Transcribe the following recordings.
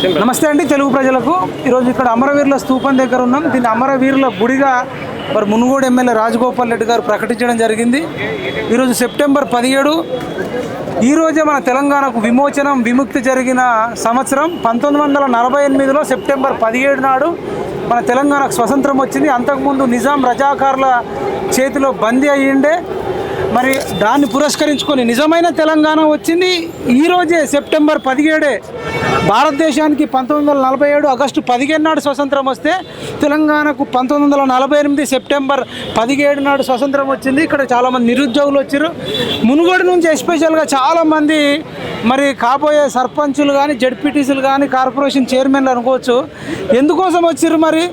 నమస్తే అండి తెలుగు ప్రజలకు. ఈరోజు ఇక్కడ అమరవీరుల స్థూపం దగ్గర ఉన్నాం. దీన్ని అమరవీరుల గుడిగా మరి మునుగోడు ఎమ్మెల్యే రాజగోపాల్ రెడ్డి గారు ప్రకటించడం జరిగింది. ఈరోజు సెప్టెంబర్ పదిహేడు. ఈరోజే మన తెలంగాణకు విమోచనం విముక్తి జరిగిన సంవత్సరం పంతొమ్మిది వందల నలభై ఎనిమిదిలో సెప్టెంబర్ పదిహేడు నాడు మన తెలంగాణకు స్వతంత్రం వచ్చింది. అంతకుముందు నిజాం రజాకారుల చేతిలో బందీ అయ్యిండే. మరి దాన్ని పురస్కరించుకొని నిజమైన తెలంగాణ వచ్చింది. ఈరోజే సెప్టెంబర్ పదిహేడే భారతదేశానికి పంతొమ్మిది వందల నలభై ఏడు ఆగస్టు పదిహేను నాడు స్వతంత్రం వస్తే తెలంగాణకు పంతొమ్మిది వందల నలభై ఎనిమిది సెప్టెంబర్ పదిహేడు నాడు స్వతంత్రం వచ్చింది. ఇక్కడ చాలామంది నిరుద్యోగులు వచ్చారు. మునుగోడు నుంచి ఎస్పెషల్గా చాలామంది మరి కాబోయే సర్పంచులు కానీ జడ్పీటీసీలు కానీ కార్పొరేషన్ చైర్మన్లు అనుకోవచ్చు. ఎందుకోసం వచ్చారు మరి?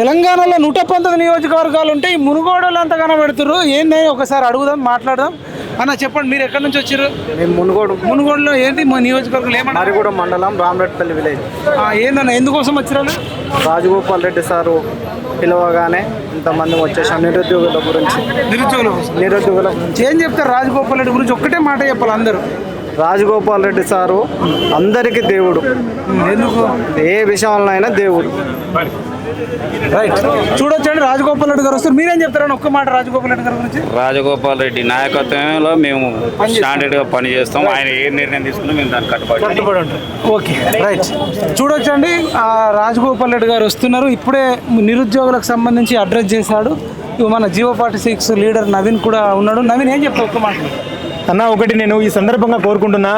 తెలంగాణలో నూట పంతొమ్మిది నియోజకవర్గాలు ఉంటే ఈ మునుగోడలు అంతా కనబడుతున్నారు ఏంది? ఒకసారి అడుగుదాం మాట్లాడదాం. అన్న చెప్పండి మీరు ఎక్కడి నుంచి వచ్చారు? మేము మునుగోడు. మునుగోడులో ఏంటి మా నియోజకవర్గంలో? ఏమన్నా? మరిగూడ మండలం రామరెడ్డిపల్లి విలేజ్. ఏందన్న ఎందుకోసం వచ్చారు రాజగోపాల్ రెడ్డి సారు పిలవగానే ఇంతమంది వచ్చేసాం నిరుద్యోగుల గురించి. నిరుద్యోగులు నిరుద్యోగుల గురించి. ఏం చెప్తారు రాజగోపాల్ రెడ్డి గురించి? ఒక్కటే మాట చెప్పాలి అందరూ. రాజగోపాల్ రెడ్డి సారు అందరికీ దేవుడు. ఎందుకు? ఏ విషయంలో అయినా దేవుడు. రైట్. చూడొచ్చండి రాజగోపాల్ రెడ్డి గారు వస్తారు. మీరేం చెప్తారని ఒక్క మాట రాజగోపాల్ రెడ్డి గారి గురించి? రాజగోపాల్ రెడ్డి నాయకత్వంలో మేము స్టాండర్డ్గా పనిచేస్తాం ఆయన ఏ నిర్ణయం తీసుకున్నా మేము దానికి కట్టుబడి ఓకే రైట్. చూడొచ్చండి ఆ రాజగోపాల్ రెడ్డి గారు వస్తున్నారు. ఇప్పుడే నిరుద్యోగులకు సంబంధించి అడ్రస్ చేశాడు. మన Jio forty six leader Naveen కూడా ఉన్నాడు. నవీన్ ఏం చెప్తావు? ఒక్క మాట. అన్న ఒకటి నేను ఈ సందర్భంగా కోరుకుంటున్నా.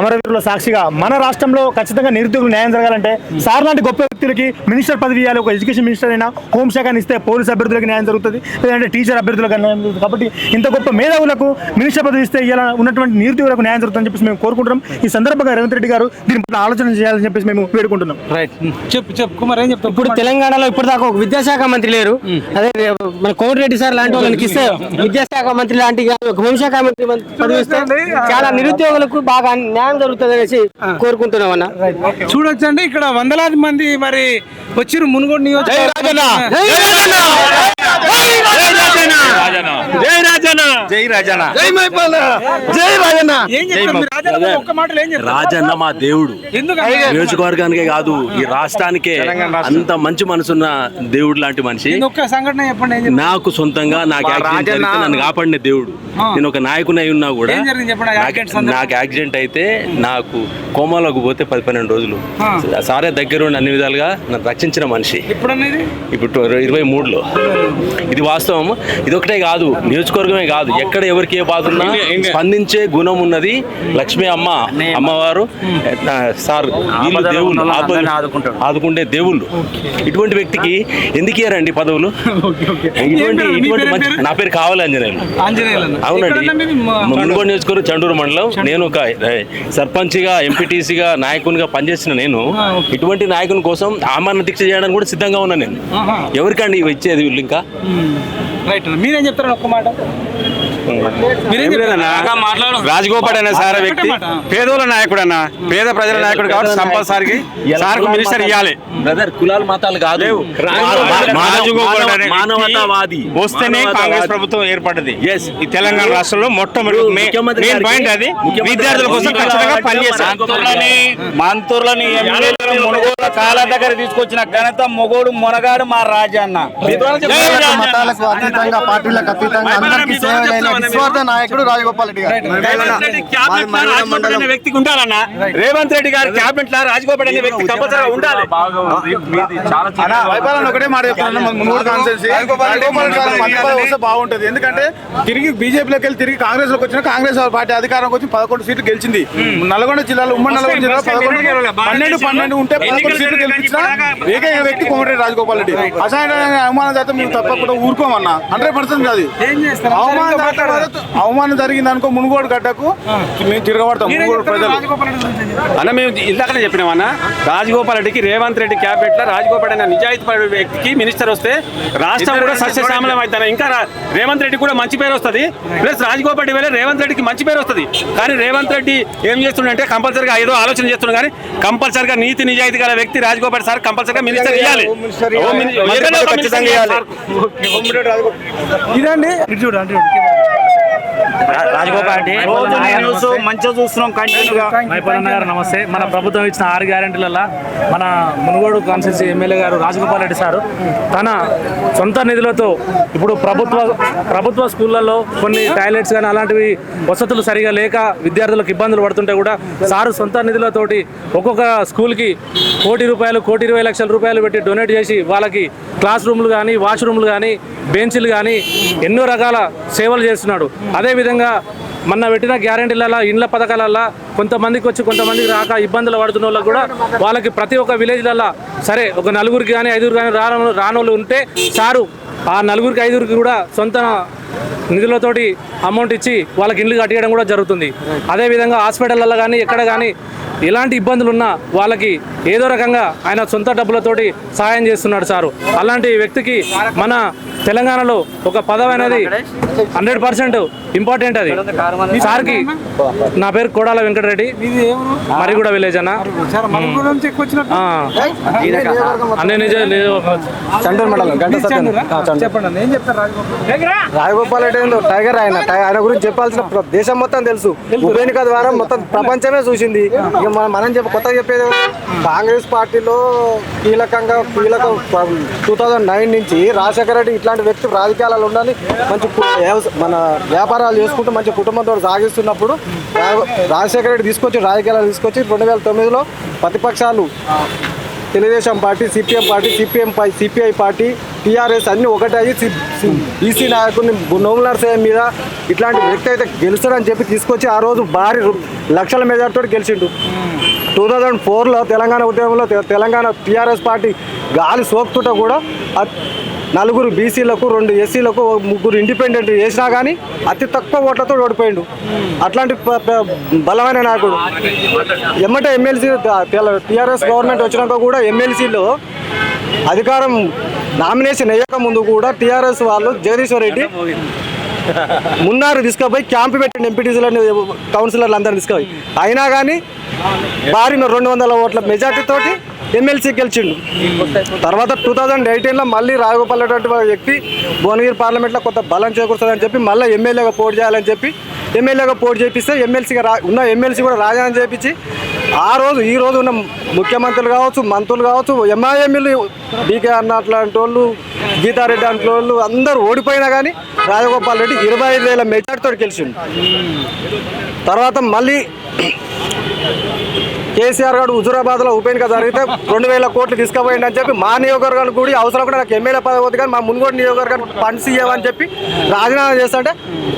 అమరవీరుల సాక్షిగా మన రాష్ట్రంలో ఖచ్చితంగా నిరుద్యోగులు న్యాయం జరగాలంటే సార్ లాంటి గొప్ప వ్యక్తులకి మినిస్టర్ పదవి ఇవ్వాలి. ఒక ఎడ్యుకేషన్ మినిస్టర్ అయినా హోంశాఖని ఇస్తే పోలీస్ అభ్యర్థులకు న్యాయం జరుగుతుంది. లేదంటే టీచర్ అభ్యర్థులకు న్యాయం జరుగుతుంది. కాబట్టి ఇంత గొప్ప మేధావులకు మినిస్టర్ పదవి ఇస్తే ఇలా ఉన్నటువంటి నిరుద్యోగులకు న్యాయం జరుగుతుందని చెప్పేసి మేము కోరుకుంటున్నాం. ఈ సందర్భంగా రేవంత్ రెడ్డి గారు దీని పట్ల ఆలోచన చేయాలని చెప్పేసి మేము వేడుకుంటున్నాం. రైట్ చెప్పు చెప్పు. కుమార్ ఏం చెప్తావు? ఇప్పుడు తెలంగాణలో ఇప్పటిదాకా ఒక విద్యాశాఖ మంత్రి లేరు. అదే మన కోమటిరెడ్డి సార్ లాంటి వాళ్ళకి ఇస్తే విద్యాశాఖ మంత్రి లాంటి ఒక హోంశాఖ మంత్రి చాలా నిరుద్యోగులకు బాగా న్యాయం జరుగుతుంది అనేసి కోరుకుంటున్నాం అన్న. చూడొచ్చండి ఇక్కడ వందలాది మంది మరి వచ్చిరు మునుగోడు నియోజకవర్గం. జై రాజన ఏం చెప్తారు మీరు రాజన్న ఒక్క మాటలో ఏం చెప్తారు రాజన్న మా దేవుడు. నియోజకవర్గానికే కాదు ఈ రాష్ట్రానికే అంత మంచి మనసున్న దేవుడు లాంటి మనిషి. ఒక్క సంఘటన చెప్పండి ఏం చెప్తారు? నాకు సొంతంగా నాకు యాక్సిడెంట్ జరిగితే నన్ను కాపాడిన దేవుడు. నేను ఒక నాయకుని అయి ఉన్నా కూడా నాకు- యాక్సిడెంట్ అయితే నాకు కోమాలోకి పోతే పది పన్నెండు రోజులు. ఆ. సారే దగ్గర ఉండి అన్ని విధాలుగా నన్ను రక్షించిన మనిషి. ఇప్పుడు ఇరవై మూడులో. ఇది వాస్తవం. ఇది ఒకటే కాదు నియోజకవర్గమే కాదు. ఎక్కడ ఎవరికి ఏ బాధ ఉన్నా స్పందించే గుణం ఉన్నది లక్ష్మీ అమ్మ అమ్మవారు సార్ వీళ్ళు దేవుళ్ళు ఆదుకుంటే దేవుళ్ళు. ఇటువంటి వ్యక్తికి ఎందుకు ఇయ్యారండి పదవులు? ఇటువంటి ఇటువంటి మంచి? నా పేరు కావాలి ఆంజనేయులు. అవునండి. మునుగోడు నియోజకవర్గం చండూరు మండలం. నేను ఒక సర్పంచ్గా ఎంపీటీసీగా నాయకునిగా పనిచేసిన నేను. ఇటువంటి నాయకుని కోసం ఆమరణ దీక్ష చేయడానికి కూడా సిద్ధంగా ఉన్నాను నేను. ఎవరికండి ఇవి ఇచ్చేది వీళ్ళు ఇంకా? రైట్ అన్న. మీరేం చెప్తారని ఒక్క మాట రాజగోపాల్ అనే సార్ వ్యక్తి. పేదోళ్ళ నాయకుడు అన్న పేద ప్రజల నాయకుడు. కాబట్టి కంపల్సరీ సార్ మినిస్టర్ ఇవ్వాలి బ్రదర్ కులాలు మతాలు కాదు. మానవతావాది. వస్తేనే కాంగ్రెస్ ప్రభుత్వం ఏర్పడ్డది. Yes. ఈ తెలంగాణ రాష్ట్రంలో మొట్టమొదటి మెయిన్ పాయింట్ అది. విద్యార్థుల కోసం ఖచ్చితంగా పనిచేస్తారు మంత్రులని, మునుగోడు కాళ్ళ దగ్గర తీసుకొచ్చిన ఘనత మొగోడు మొనగాడు మా రాజన్న. మతాలకు అతీతంగా పార్టీలకు అతీతంగా అందరికీ సేవ నిస్వార్థ నాయకుడు రాజగోపాల్ రెడ్డి గారు. వ్యక్తికి ఉండాలన్న రేవంత్ రెడ్డి గారి క్యాబినెట్లో రాజగోపాల్ అనే వ్యక్తి కంపల్సరీగా ఉండాలి. వైపాలన ఒకటే మాట చెప్తున్నాను బాగుంటది. ఎందుకంటే తిరిగి బీజేపీలోకి వెళ్ళి తిరిగి కాంగ్రెస్లోకి వచ్చిన కాంగ్రెస్ పార్టీ అధికారంకి వచ్చి పదకొండు సీట్లు గెలిచింది. నల్గొండ జిల్లాలో ఉమ్మడి నల్గొండ జిల్లాలో పదకొండు పన్నెండు పన్నెండు ఉంటే పదకొండు సీట్లు గెలిపించిన ఏకైక వ్యక్తి కోమటిరెడ్డి రాజగోపాల్ రెడ్డి. అసహాయ అవమానం చేత మేము తప్పకుండా ఊరుకోమన్నా. హండ్రెడ్ పర్సెంట్ కాదు. అవమానం అవమానం జరిగింది అనుకో మునుగోడు గడ్డకు మేము తిరగబడతాం మునుగోడు ప్రజలు? అన్న మేము ఇందాకనే చెప్పినామన్న రాజగోపాల్ రెడ్డికి రేవంత్ రెడ్డి క్యాబినెట్లో రాజగోపాల్ అనే నిజాయితీ వ్యక్తికి మినిస్టర్ వస్తే రాష్ట్రం కూడా సస్యశ్యామలం అవుతాను ఇంకా రేవంత్ రెడ్డి కూడా మంచి పేరు వస్తుంది. ప్లస్ రాజగోపాల్ రెడ్డి వల్ల రేవంత్ రెడ్డికి మంచి పేరు వస్తుంది. కానీ రేవంత్ రెడ్డి ఏం చేస్తుండంటే కంపల్సరీగా ఏదో ఆలోచన చేస్తున్నాడు కానీ కంపల్సరీగా నీతి నిజాయితీ గల వ్యక్తి రాజగోపాల్ సార్ కంపల్సరీగా మినిస్టర్ ఇవ్వాలి. ఇదండి. రాజగోపాల్ రెడ్డి మంచిగా చూస్తున్నాం కంటిన్యూగా మైపల్లన్న గారు నమస్తే. మన ప్రభుత్వం ఇచ్చిన ఆరు గ్యారెంటీలలో మన మునుగోడు కాన్స్టిట్యూన్సీ ఎమ్మెల్యే గారు రాజగోపాల్ రెడ్డి సారు తన సొంత నిధులతో ఇప్పుడు ప్రభుత్వ ప్రభుత్వ స్కూళ్ళల్లో కొన్ని టాయిలెట్స్ కానీ అలాంటివి వసతులు సరిగా లేక విద్యార్థులకు ఇబ్బందులు పడుతుంటే కూడా సారు సొంత నిధులతోటి ఒక్కొక్క స్కూల్కి కోటి రూపాయలు కోటి ఇరవై లక్షల రూపాయలు పెట్టి డొనేట్ చేసి వాళ్ళకి క్లాస్ రూమ్లు కానీ వాష్రూమ్లు కానీ బెంచ్లు కానీ ఎన్నో రకాల సేవలు చేస్తున్నాడు. అదేవిధంగా మొన్న పెట్టిన గ్యారంటీలలో ఇండ్ల పథకాలల్లో కొంతమందికి వచ్చి కొంతమందికి రాక ఇబ్బందులు పడుతున్న వాళ్ళకి కూడా వాళ్ళకి ప్రతి ఒక్క విలేజ్లలో సరే ఒక నలుగురికి కానీ ఐదుగురు కానీ రాను రానోళ్ళు ఉంటే సారు ఆ నలుగురికి ఐదుగురికి కూడా సొంత నిధులతోటి అమౌంట్ ఇచ్చి వాళ్ళకి ఇండ్లు కట్టియడం కూడా జరుగుతుంది. అదేవిధంగా హాస్పిటల్లో కానీ ఎక్కడ కానీ ఎలాంటి ఇబ్బందులు ఉన్నా వాళ్ళకి ఏదో రకంగా ఆయన సొంత డబ్బులతోటి సహాయం చేస్తున్నాడు సారు. అలాంటి వ్యక్తికి మన తెలంగాణలో ఒక పదవి అనేది హండ్రెడ్ పర్సెంట్ ఇంపార్టెంట్ అది. సార్కి నా పేరు కోడాల వెంకటరెడ్డి. మరిగూడ విలేజ్ అన్న. నిజ చండూరు మండలం. చెప్పండి ఏం చెప్తారు రాజగోపాల్? రెడ్డి ఏందో టైగర్ ఆయన ఆయన గురించి చెప్పాల్సిన ప్ర- దేశం మొత్తం తెలుసు. ఉప ఎన్నిక ద్వారా మొత్తం ప్రపంచమే చూసింది. ఇక మనం మనం చెప్ప కొత్తగా చెప్పేది? కాంగ్రెస్ పార్టీలో కీలకంగా కీలక టూ థౌజండ్ నైన్ నుంచి రాజశేఖర రెడ్డి ఇట్లాంటి వ్యక్తి రాజకీయాలలో ఉండాలి. మంచి మన వ్యాపారాలు చేసుకుంటూ మంచి కుటుంబంతో సాగిస్తున్నప్పుడు రాజశేఖర రెడ్డి తీసుకొచ్చి రాజకీయాలు తీసుకొచ్చి రెండు వేల తొమ్మిదిలో ప్రతిపక్షాలు Telugu Desam party CPM party CPM CPI party TRS అన్ని ఒకటే అయ్యి బీసీ నాయకుడిని నోములర్ నరసయ్య మీద ఇట్లాంటి వ్యక్తి అయితే గెలుస్తాడని చెప్పి తీసుకొచ్చి ఆ రోజు భారీ లక్షల మెజార్టీతో గెలిచిండు. టూ థౌజండ్ ఫోర్లో తెలంగాణ ఉద్యమంలో తెలంగాణ టీఆర్ఎస్ పార్టీ గాలి సోకుతుంటే కూడా నలుగురు బీసీలకు రెండు ఎస్సీలకు ముగ్గురు ఇండిపెండెంట్ చేసినా కానీ అతి తక్కువ ఓట్లతో ఓడిపోయిండు. అట్లాంటి బలమైన నాయకుడు. ఎమ్మటే ఎమ్మెల్సీ టీఆర్ఎస్ గవర్నమెంట్ వచ్చినాక కూడా ఎమ్మెల్సీలో అధికారం నామినేషన్ వేయక ముందు కూడా టీఆర్ఎస్ వాళ్ళు జగదీశ్వర్ రెడ్డి మున్నారు తీసుకుపోయి క్యాంప్ పెట్టిన ఎంపీటీసీలను కౌన్సిలర్లు అందరిని తీసుకుపోయి. అయినా కానీ భారీ రెండు వందల ఓట్ల మెజార్టీతో ఎమ్మెల్సీ గెలిచిండు. తర్వాత టూ థౌజండ్ ఎయిటీన్లో మళ్ళీ రాఘగోపాల్ అటువంటి వ్యక్తి భువనగిరి పార్లమెంట్లో కొంత బలం చేకూరుతుందని చెప్పి మళ్ళీ ఎమ్మెల్యేగా పోటీ చేయాలని చెప్పి ఎమ్మెల్యేగా పోటీ చేపిస్తే ఎమ్మెల్సీగా రా ఉన్న ఎమ్మెల్సీ కూడా రాజాని చేపించి ఆ రోజు ఈ రోజు ఉన్న ముఖ్యమంత్రులు కావచ్చు మంత్రులు కావచ్చు ఎంఐఎంఎల్ డీకే అన్న అట్లాంటి వాళ్ళు గీతారెడ్డి అట్లాంటి వాళ్ళు అందరూ ఓడిపోయినా కానీ రాజగోపాల్ రెడ్డి ఇరవై ఐదు వేల మెజార్టీతో గెలిచిండు. తర్వాత మళ్ళీ కేసీఆర్ గారు హుజురాబాద్లో ఉప ఎన్నిక జరిగితే రెండు వేల కోట్లు తీసుకుపోయింది అని చెప్పి మా నియోజకవర్గానికి కూడా అవసరం కూడా నాకు ఎమ్మెల్యే పదవి వద్దు కానీ మా మున్గోడు నియోజకవర్గానికి ఫండ్స్ ఇవ్వమని చెప్పి రాజీనామా చేస్తుంటే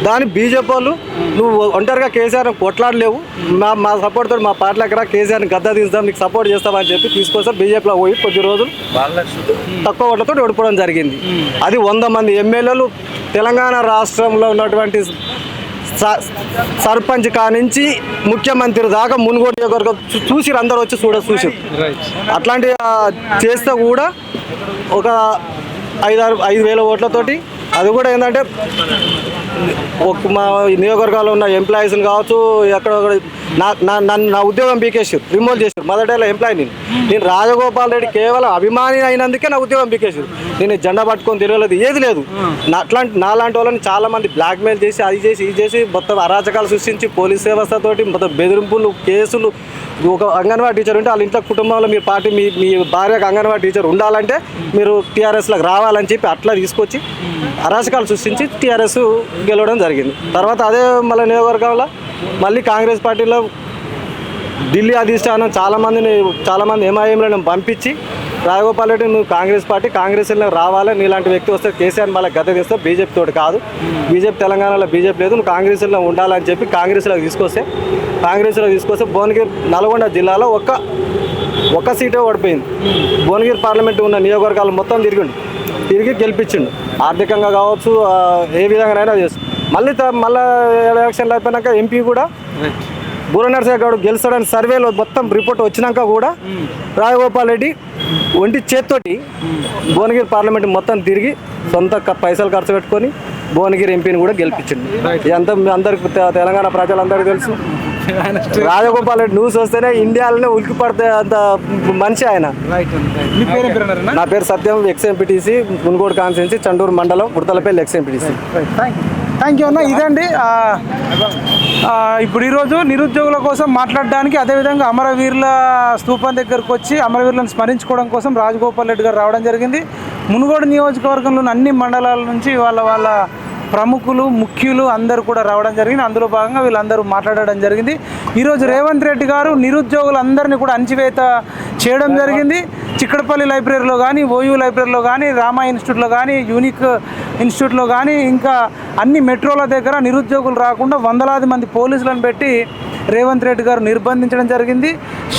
దాని బీజేపీ వాళ్ళు నువ్వు ఒంటరిగా కేసీఆర్ కొట్లాడలేవు. మా మా సపోర్ట్ తోటి మా పార్టీ దగ్గర కేసీఆర్ని గద్ద తీస్తాం నీకు సపోర్ట్ చేస్తామని చెప్పి తీసుకొస్తే బీజేపీలో పోయి కొద్ది రోజులు తక్కువ ఓట్లతో ఓడిపోవడం జరిగింది. అది వంద మంది ఎమ్మెల్యేలు తెలంగాణ రాష్ట్రంలో ఉన్నటువంటి సర్పంచ్ కానించి ముఖ్యమంత్రి దాకా మునుగోడు నియోజకవర్గం చూ- చూసిరు వచ్చి చూడ చూసి అట్లాంటి చేస్తే కూడా ఒక ఐదారు ఐదు వేల ఓట్లతోటి అది కూడా ఏంటంటే ఒక మా నియోజకవర్గాల్లో ఉన్న ఎంప్లాయీస్ని కావచ్చు ఎక్కడ నా నా నన్ను నా ఉద్యోగం పీకేసారు రిమూవ్ చేశారు మొదటేళ్ళ ఎంప్లాయీ నేను. నేను రాజగోపాల్ రెడ్డి కేవలం అభిమాని అయినందుకే నా ఉద్యోగం పీకేసారు నేను జెండా పట్టుకొని తిరగలేదు ఏది లేదు. నా అట్లాంటి నాలాంటి వాళ్ళని చాలామంది బ్లాక్మెయిల్ చేసి అది చేసి ఇది చేసి మొత్తం అరాచకాలు సృష్టించి పోలీస్ వ్యవస్థతోటి మొత్తం బెదిరింపులు కేసులు. ఒక అంగన్వాడీ టీచర్ ఉంటే వాళ్ళ ఇంట్లో కుటుంబంలో మీ పార్టీ మీ మీ భార్యకు అంగన్వాడీ టీచర్ ఉండాలంటే మీరు టీఆర్ఎస్లోకి రావాలని చెప్పి అట్లా తీసుకొచ్చి అరాచకాలు సృష్టించి టీఆర్ఎస్ గెలవడం జరిగింది. తర్వాత అదే మళ్ళీ నియోజకవర్గంలో మళ్ళీ కాంగ్రెస్ పార్టీలో ఢిల్లీ అధిష్టానం చాలామందిని చాలామంది ఎంఐఎంలను పంపించి రాజగోపాల్ రెడ్డి నువ్వు కాంగ్రెస్ పార్టీ కాంగ్రెస్లో రావాలి నీలాంటి వ్యక్తి వస్తే కేసీఆర్ మళ్ళీ గత తీస్తే బీజేపీ తోటి కాదు. బీజేపీ తెలంగాణలో బీజేపీ లేదు నువ్వు కాంగ్రెస్లో ఉండాలని చెప్పి కాంగ్రెస్లో తీసుకొస్తే కాంగ్రెస్లో తీసుకొస్తే భువనగిరి నల్గొండ జిల్లాలో ఒక్క ఒక్క సీటే ఓడిపోయింది. భువనగిరి పార్లమెంట్ ఉన్న నియోజకవర్గాలు మొత్తం తిరిగిండు. తిరిగి గెలిపించిండు. ఆర్థికంగా కావచ్చు ఏ విధంగానైనా చేస్తుంది. మళ్ళీ మళ్ళీ ఎలక్షన్లు అయిపోయినాక ఎంపీ కూడా బూర నరసయ్య గౌడ్ గెలుస్తాడని సర్వేలో మొత్తం రిపోర్ట్ వచ్చినాక కూడా రాజగోపాల్ రెడ్డి ఒంటి చేత్తోటి భువనగిరి పార్లమెంట్ మొత్తం తిరిగి సొంత పైసలు ఖర్చు పెట్టుకొని భువనగిరి ఎంపీని కూడా గెలిపించిండు. ఇదంతా అందరికి తెలంగాణ ప్రజలందరికీ తెలుసు. రాజగోపాల్ రెడ్డి న్యూస్ వస్తేనే ఇండియాలోనే ఉలికి పడితే అంత మనిషి ఆయన. నా పేరు Satyam ex MPTC Munugode constituency Chandur మండలం Udathalapalli ex MPTC right thank you అన్న. ఇదండి ఇప్పుడు ఈరోజు నిరుద్యోగుల కోసం మాట్లాడడానికి అదేవిధంగా అమరవీరుల స్థూపం దగ్గరకు వచ్చి అమరవీరులను స్మరించుకోవడం కోసం రాజగోపాల్ రెడ్డి గారు రావడం జరిగింది. మునుగోడు నియోజకవర్గంలోని అన్ని మండలాల నుంచి వాళ్ళ వాళ్ళ ప్రముఖులు ముఖ్యులు అందరూ కూడా రావడం జరిగింది. అందులో భాగంగా వీళ్ళందరూ మాట్లాడడం జరిగింది. ఈరోజు రేవంత్ రెడ్డి గారు నిరుద్యోగులందరినీ కూడా అణచివేత చేయడం జరిగింది. చిక్కడపల్లి లైబ్రరీలో కానీ ఓయూ లైబ్రరీలో కానీ రామా ఇన్స్టిట్యూట్లో కానీ యూనిక్ ఇన్స్టిట్యూట్లో కానీ ఇంకా అన్ని మెట్రోల దగ్గర నిరుద్యోగులు రాకుండా వందలాది మంది పోలీసులను పెట్టి రేవంత్ రెడ్డి గారు నిర్బంధించడం జరిగింది.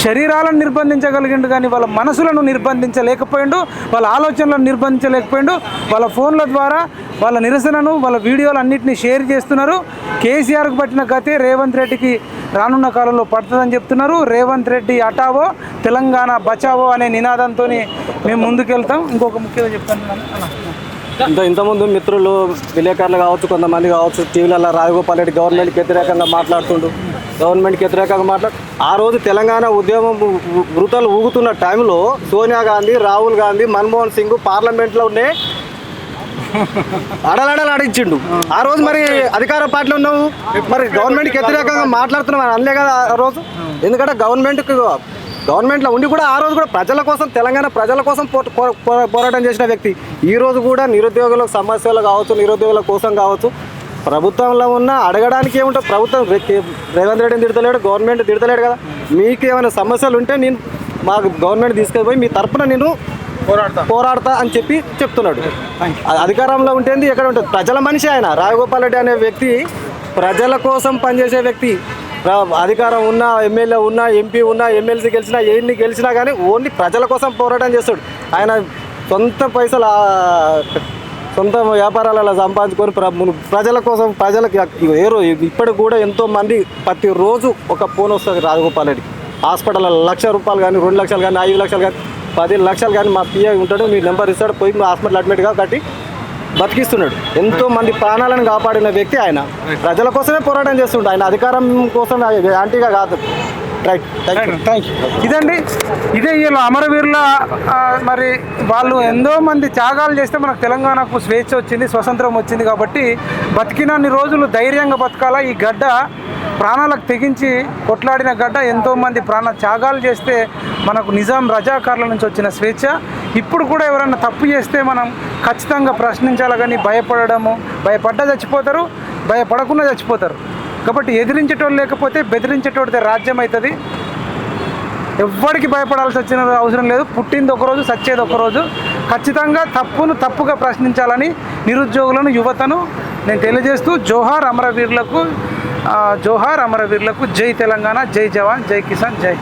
శరీరాలను నిర్బంధించగలిగిండు కానీ వాళ్ళ మనసులను నిర్బంధించలేకపోయిండు వాళ్ళ ఆలోచనలను నిర్బంధించలేకపోయిండు వాళ్ళ ఫోన్ల ద్వారా వాళ్ళ నిరసనను వాళ్ళ వీడియోలు అన్నింటినీ షేర్ చేస్తున్నారు. కేసీఆర్కు పట్టిన గతే రేవంత్ రెడ్డికి రానున్న కాలంలో పడుతుందని చెప్తున్నారు. రేవంత్ రెడ్డి అటావో తెలంగాణ బచావో అనే నినాదంతో మేము ముందుకెళ్తాం. ఇంకొక ముఖ్యంగా చెప్తాను ఇంత ఇంతకుముందు మిత్రులు విలేకరులు కావచ్చు కొంతమంది కావచ్చు టీవీలలో రాజగోపాల్ రెడ్డి గవర్నమెంట్కి వ్యతిరేకంగా మాట్లాడుతుండు. గవర్నమెంట్కి వ్యతిరేకంగా మాట్లాడు ఆ రోజు తెలంగాణ ఉద్యమం వృతలు ఊగుతున్న టైంలో సోనియా గాంధీ రాహుల్ గాంధీ మన్మోహన్ సింగ్ పార్లమెంట్లో ఉండే అడలడలు ఆడించిండు ఆ రోజు మరి అధికార పార్టీలో ఉన్నావు. మరి గవర్నమెంట్కి వ్యతిరేకంగా మాట్లాడుతున్నావు అనలే కదా ఆ రోజు. ఎందుకంటే గవర్నమెంట్కి గవర్నమెంట్లో ఉండి కూడా ఆ రోజు కూడా ప్రజల కోసం తెలంగాణ ప్రజల కోసం పో- పో- పోరాటం చేసిన వ్యక్తి. ఈ రోజు కూడా నిరుద్యోగుల సమస్యలు కావచ్చు నిరుద్యోగుల కోసం కావచ్చు ప్రభుత్వంలో ఉన్న అడగడానికి ఏముంటుంది ప్రభుత్వం రేవంత్ రెడ్డిని తిడతలేడు గవర్నమెంట్ తిడతలేడు కదా. మీకు ఏమైనా సమస్యలు ఉంటే నేను మాకు గవర్నమెంట్ తీసుకెళ్ళిపోయి మీ తరపున నేను పోరాడతా. పోరాడతా అని చెప్పి చెప్తున్నాడు. అధికారంలో ఉంటుంది ఎక్కడ ఉంటుంది. ప్రజల మనిషి ఆయన రాజగోపాల్ రెడ్డి అనే వ్యక్తి ప్రజల కోసం పనిచేసే వ్యక్తి. అధికారం ఉన్న ఎమ్మెల్యే ఉన్నా ఎంపీ ఉన్నా ఎమ్మెల్సీ గెలిచినా ఎన్ని గెలిచినా కానీ ఓన్లీ ప్రజల కోసం పోరాటం చేస్తాడు. ఆయన సొంత పైసలు సొంత వ్యాపారాలలో సంపాదించుకొని ప్రజల కోసం ప్రజలకి ఏ రోజు ఇప్పటికి కూడా ఎంతో మంది ప్రతిరోజు ఒక ఫోన్ వస్తుంది రాజగోపాల్ రెడ్డి హాస్పిటల్లో లక్ష రూపాయలు కానీ రెండు లక్షలు కానీ ఐదు లక్షలు కానీ పదిహేను లక్షలు కానీ మా పిఏ ఉంటాడు మీ నెంబర్ ఇస్తాడు పోయి మా హాస్పిటల్ అడ్మిట్గా కట్టి బతికిస్తున్నాడు. ఎంతో మంది ప్రాణాలను కాపాడిన వ్యక్తి ఆయన. ప్రజల కోసమే పోరాటం చేస్తుండే. ఆయన అధికారం కోసం యాంటీగా కాదు. రైట్ థ్యాంక్ యూ ఇదండి. ఇదే వీళ్ళు అమరవీరుల మరి వాళ్ళు ఎంతో మంది త్యాగాలు చేస్తే మనకు తెలంగాణకు స్వేచ్ఛ వచ్చింది స్వతంత్రం వచ్చింది కాబట్టి బతికినన్ని రోజులు ధైర్యంగా బతకాలా? ఈ గడ్డ ప్రాణాలకు తెగించి కొట్లాడిన గడ్డ ఎంతోమంది ప్రాణ త్యాగాలు చేస్తే మనకు నిజాం రజాకారుల నుంచి వచ్చిన స్వేచ్ఛ. ఇప్పుడు కూడా ఎవరైనా తప్పు చేస్తే మనం ఖచ్చితంగా ప్రశ్నించాలి కానీ భయపడము భయపడ్డా చచ్చిపోతారు భయపడకుండా చచ్చిపోతారు. కాబట్టి ఎదిరించేటోళ్ళు లేకపోతే బెదిరించేటోడితే రాజ్యం అవుతుంది. ఎవ్వడికి భయపడాల్సి వచ్చిన అవసరం లేదు. పుట్టింది ఒకరోజు సచ్చేది ఒకరోజు ఖచ్చితంగా తప్పును తప్పుగా ప్రశ్నించాలని నిరుద్యోగులను యువతను నేను తెలియజేస్తూ జోహార్ అమరవీరులకు జోహార్ అమరవీరులకు జై తెలంగాణ జై జవాన్ జై కిసాన్ జై